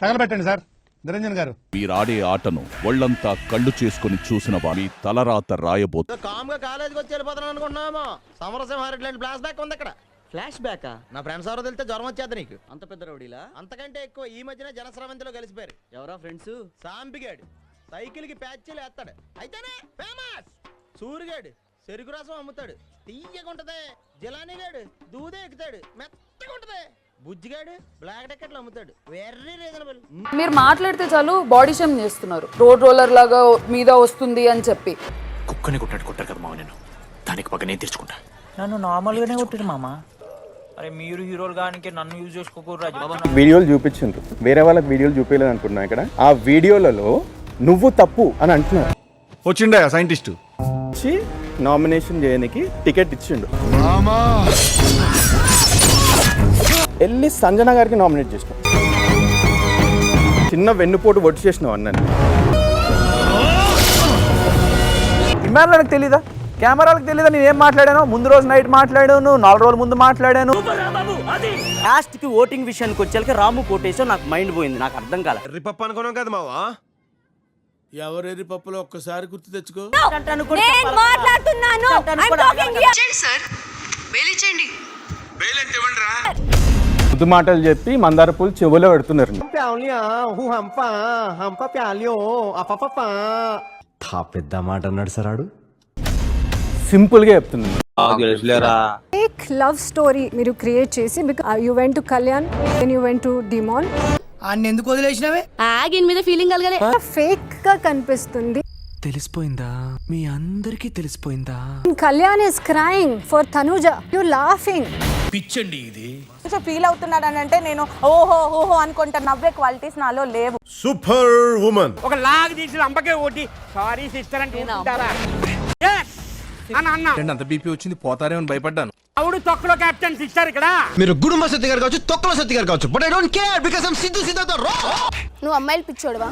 తగలబెట్టండి sir. Niranjan గారు. మీరాడే ఆటను ఒళ్ళంతా కళ్ళు చేసుకుని చూసిన వారి తలరాత రాయబోతు కామ్గా కాలేజీకి వచ్చి వెళ్ళిపోతాను అనుకుంటున్నామో సమరసింహారెడ్డి లాంటి ఫ్లాష్ బ్యాక్ ఉంది అక్కడ ఫ్లాష్ బ్యాకా? నా ఫ్రెండ్స్ ఎవరో తెలితే జ్వరం వచ్చేది నీకు. అంత పెద్ద రౌడీలా? అంతకంటే ఎక్కువ ఈ మధ్యన జనస్రవంతిలో కలిసిపోయారు. ఎవరా ఫ్రెండ్స్? సాంపిగాడు సైకిల్కి ప్యాచ్లు వేస్తాడు. అయితేనే ఫేమస్ సూరిగాడు. చెరుకు రసం అమ్ముతాడు. తీయగుంటది. జిలానీగాడు. దూదే ఎక్కుతాడు. మెత్తగా ఉంటది బుజ్జిగాడు బ్లాక్ టికెట్లు అమ్ముతాడు. Very reasonable. మీరు మాట్లాడితే చాలు బాడీ షేమ్ చేస్తున్నారు. రోడ్ రోలర్ లాగా మీద వస్తుంది అని చెప్పి. కుక్కని కొట్టాడు కొట్టారు కదా మావ నేను దానికి పక్క నేను తెచ్చుకుంటా. నన్ను నార్మల్గానే కొట్టిరు మామ. అరే మీరు హీరోలు కానీ నన్ను యూజ్ చేసుకోకూడదు వీడియోలు చూపించిండ్రు. వేరే వాళ్ళకి వీడియోలు చూపించలేదు అనుకున్నా ఇక్కడ. ఆ వీడియోలలో నువ్వు తప్పు అని అంటున్నారు. వచ్చిండే సైంటిస్ట్? వచ్చి నామినేషన్ చేయడానికి టికెట్ ఇచ్చిండు. వెళ్ళి సంజన గారికి నామినేట్ చేసినాం. చిన్న వెన్నుపోటు ఒడ్డు చేసినావు అన్నని. ఇమ్మాన్లకు తెలీదా? కెమెరాలకు తెలీదా? నేను ఏం మాట్లాడాను? ముందు రోజు నైట్ మాట్లాడాను నాలుగు రోజుల ముందు మాట్లాడాను. లాస్ట్కి ఓటింగ్ విషయానికి వచ్చేసరికి రాము కోటేశం నాకు మైండ్ పోయింది నాకు అర్థం కాలే. రిపప్ అనుకున్నాం కదా మావా? ఎవరెరి పప్పులో ఒక్కసారి గుర్తు తెచ్చుకో. నేను మాట్లాడుతున్నాను. ముద్దు మాటలు చెప్పి మందార పూలు చెవులో పెడుతున్నారు. పెద్ద మాట అన్నాడు సరాడు సింపుల్గా చెప్తున్నాను ఫేక్ లవ్ స్టోరీ మీరు క్రియేట్ చేసి you went to Kalyan then you went to Demon అన్ని ఎందుకు వదిలేసినవే? ఆగిన మీద ఫీలింగ్ కలగలే. ఫేక్గా కనిపిస్తుంది. తెలిసిపోయిందా? మీ అందరికీ తెలిసిపోయిందా? Kalyan is crying for Tanuja you laughing పిచ్చండి ఇది. ఫీల్ అవుతున్నాడు అని అంటే నేను ఓహో ఓహో అనుకుంటా. నవ్వే క్వాలిటీస్ నాలో లేవు. సూపర్ ఉమెన్ ఒక లాగ్ తీసి అంబకే ఓటి సారీ సిస్టర్ అంటే ఊరుకుంటారా? Yes! అని అన్నా. అంత బీపీ వచ్చింది? పోతారేమని భయపడ్డాను. అవుడు తొక్కలో కెప్టెన్ సిస్టర్ ఇక్కడ. మీరు గుడుంబ సత్తి గారు కావచ్చు తొక్కల సత్తి గారు కావచ్చు but I don't care because I'm Siddhu Siddhartha రా నువ్వు అమ్మాయిలు పిచ్చోడవా?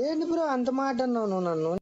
ఏంటి బ్రో అంత మాట అన్నావు నువ్వు నన్ను?